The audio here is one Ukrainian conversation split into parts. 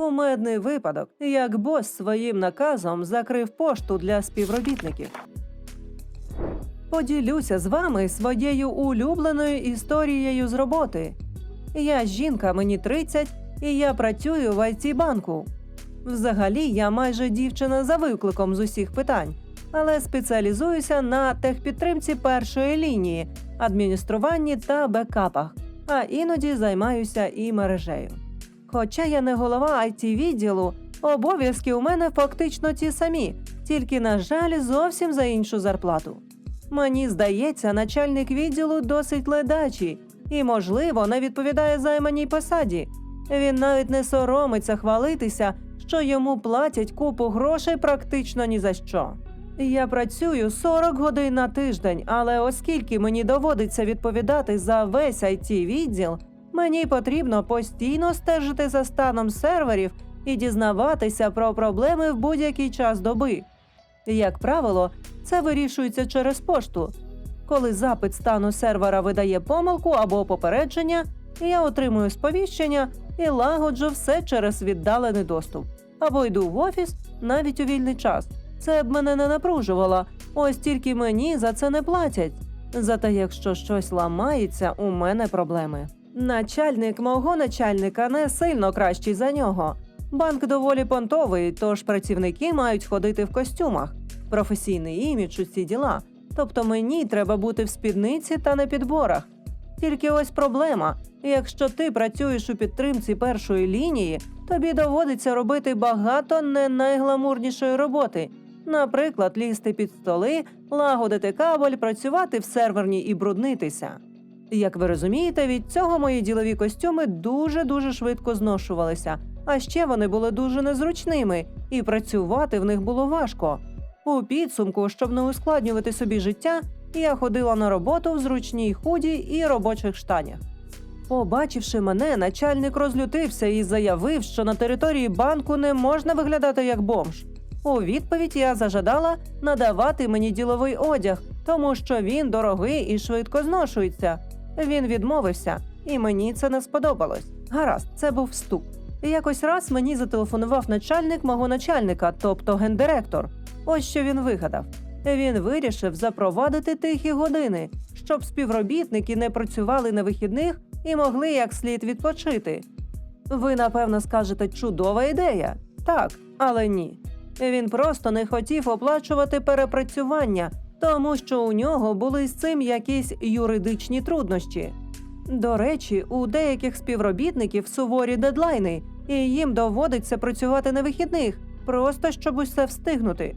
Кумедний випадок, як бос своїм наказом закрив пошту для співробітників. Поділюся з вами своєю улюбленою історією з роботи. Я жінка, мені 30, і я працюю в it банку. Взагалі, я майже дівчина за викликом з усіх питань, але спеціалізуюся на техпідтримці першої лінії, адмініструванні та бекапах, а іноді займаюся і мережею. Хоча я не голова it відділу, обов'язки у мене фактично ті самі, тільки, на жаль, зовсім за іншу зарплату. Мені здається, начальник відділу досить ледачий і, можливо, не відповідає займаній посаді. Він навіть не соромиться хвалитися, що йому платять купу грошей практично ні за що. Я працюю 40 годин на тиждень, але оскільки мені доводиться відповідати за весь it відділ, мені потрібно постійно стежити за станом серверів і дізнаватися про проблеми в будь-який час доби. Як правило, це вирішується через пошту. Коли запит стану сервера видає помилку або попередження, я отримую сповіщення і лагоджу все через віддалений доступ. Або йду в офіс навіть у вільний час. Це б мене не напружувало, ось тільки мені за це не платять. Зате якщо щось ламається, у мене проблеми. Начальник мого начальника не сильно кращий за нього. Банк доволі понтовий, тож працівники мають ходити в костюмах. Професійний імідж у ці діла. Тобто мені треба бути в спідниці та на підборах. Тільки ось проблема: якщо ти працюєш у підтримці першої лінії, тобі доводиться робити багато не найгламурнішої роботи. Наприклад, лізти під столи, лагодити кабель, працювати в серверній і бруднитися. Як ви розумієте, від цього мої ділові костюми дуже дуже швидко зношувалися, а ще вони були дуже незручними, і працювати в них було важко. У підсумку, щоб не ускладнювати собі життя, я ходила на роботу в зручній худі і робочих штанях. Побачивши мене, начальник розлютився і заявив, що на території банку не можна виглядати як бомж. У відповідь я зажадала надавати мені діловий одяг, тому що він дорогий і швидко зношується. Він відмовився, і мені це не сподобалось. Гаразд, це був вступ. Якось раз мені зателефонував начальник мого начальника, тобто гендиректор. Ось що він вигадав. Він вирішив запровадити тихі години, щоб співробітники не працювали на вихідних і могли як слід відпочити. Ви, напевно, скажете, чудова ідея. Так, але ні. Він просто не хотів оплачувати перепрацювання, тому що у нього були з цим якісь юридичні труднощі. До речі, у деяких співробітників суворі дедлайни, і їм доводиться працювати на вихідних, просто щоб усе встигнути.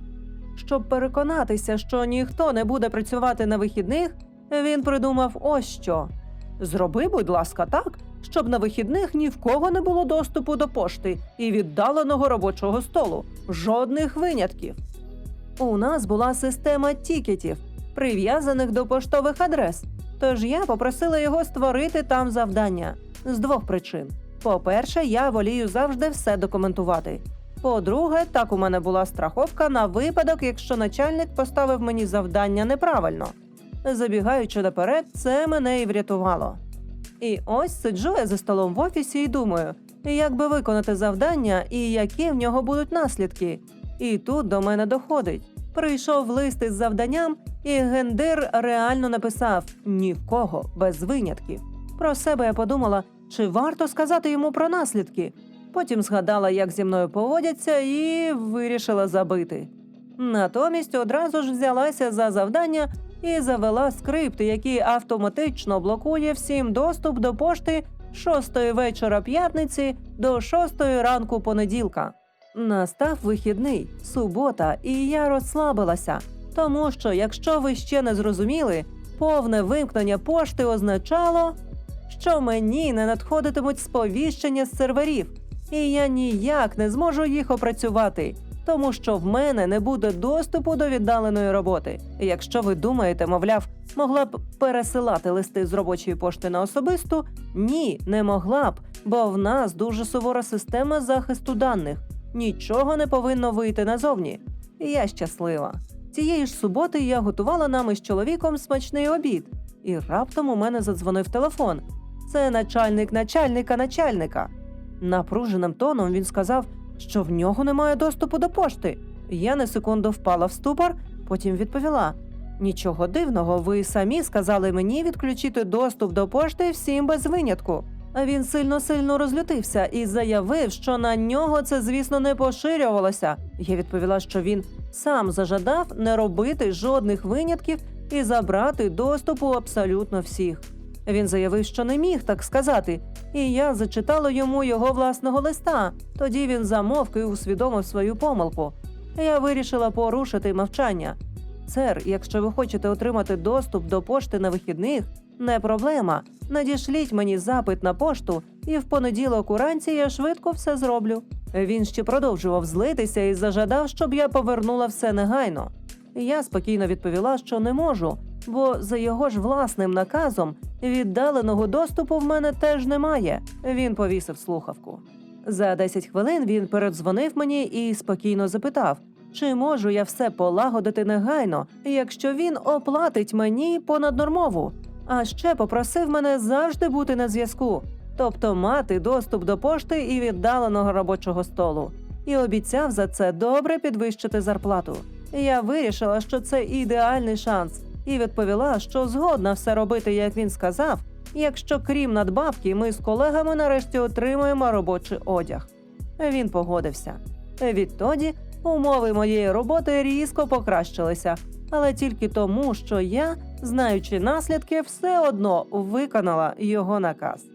Щоб переконатися, що ніхто не буде працювати на вихідних, він придумав ось що: зроби, будь ласка, так, щоб на вихідних ні в кого не було доступу до пошти і віддаленого робочого столу. Жодних винятків. У нас була система тікетів, прив'язаних до поштових адрес. Тож я попросила його створити там завдання з двох причин: по-перше, я волію завжди все документувати. По-друге, так у мене була страховка на випадок, якщо начальник поставив мені завдання неправильно. Забігаючи наперед, це мене і врятувало. І ось сиджу я за столом в офісі і думаю, як би виконати завдання і які в нього будуть наслідки. І тут до мене доходить. Прийшов лист із завданням, і гендир реально написав ні в кого без винятків. Про себе я подумала, чи варто сказати йому про наслідки. Потім згадала, як зі мною поводяться, і вирішила забити. Натомість одразу ж взялася за завдання і завела скрипт, який автоматично блокує всім доступ до пошти 6 вечора п'ятниці до 6 ранку понеділка. Настав вихідний, субота, і я розслабилася, тому що, якщо ви ще не зрозуміли, повне вимкнення пошти означало, що мені не надходитимуть сповіщення з серверів, і я ніяк не зможу їх опрацювати, тому що в мене не буде доступу до віддаленої роботи. І Якщо ви думаєте, мовляв, могла б пересилати листи з робочої пошти на особисту, ні, не могла б, бо в нас дуже сувора система захисту даних. Нічого не повинно вийти назовні. Я щаслива. Цієї ж суботи я готувала нам із чоловіком смачний обід, і раптом у мене задзвонив телефон. Це начальник начальника начальника. Напруженим тоном він сказав, що в нього немає доступу до пошти. Я на секунду впала в ступор, потім відповіла: Нічого дивного, ви самі сказали мені відключити доступ до пошти всім без винятку. Він сильно сильно розлютився і заявив, що на нього це, звісно, не поширювалося. Я відповіла, що він сам зажадав не робити жодних винятків і забрати доступ абсолютно всіх. Він заявив, що не міг так сказати, і я зачитала йому його власного листа. Тоді він замовк і усвідомив свою помилку. Я вирішила порушити мовчання. Сер, якщо ви хочете отримати доступ до пошти на вихідних, не проблема. Надішліть мені запит на пошту, і в понеділок уранці я швидко все зроблю. Він ще продовжував злитися і зажадав, щоб я повернула все негайно. Я спокійно відповіла, що не можу, бо за його ж власним наказом віддаленого доступу в мене теж немає. Він повісив слухавку. За 10 хвилин він передзвонив мені і спокійно запитав, чи можу я все полагодити негайно, якщо він оплатить мені понаднормову. А ще попросив мене завжди бути на зв'язку, тобто мати доступ до пошти і віддаленого робочого столу. І обіцяв за це добре підвищити зарплату. Я вирішила, що це ідеальний шанс, і відповіла, що згодна все робити, як він сказав, якщо крім надбавки, ми з колегами нарешті отримаємо робочий одяг. Він погодився. Відтоді умови моєї роботи різко покращилися, але тільки тому, що я, знаючи наслідки, все одно виконала його наказ.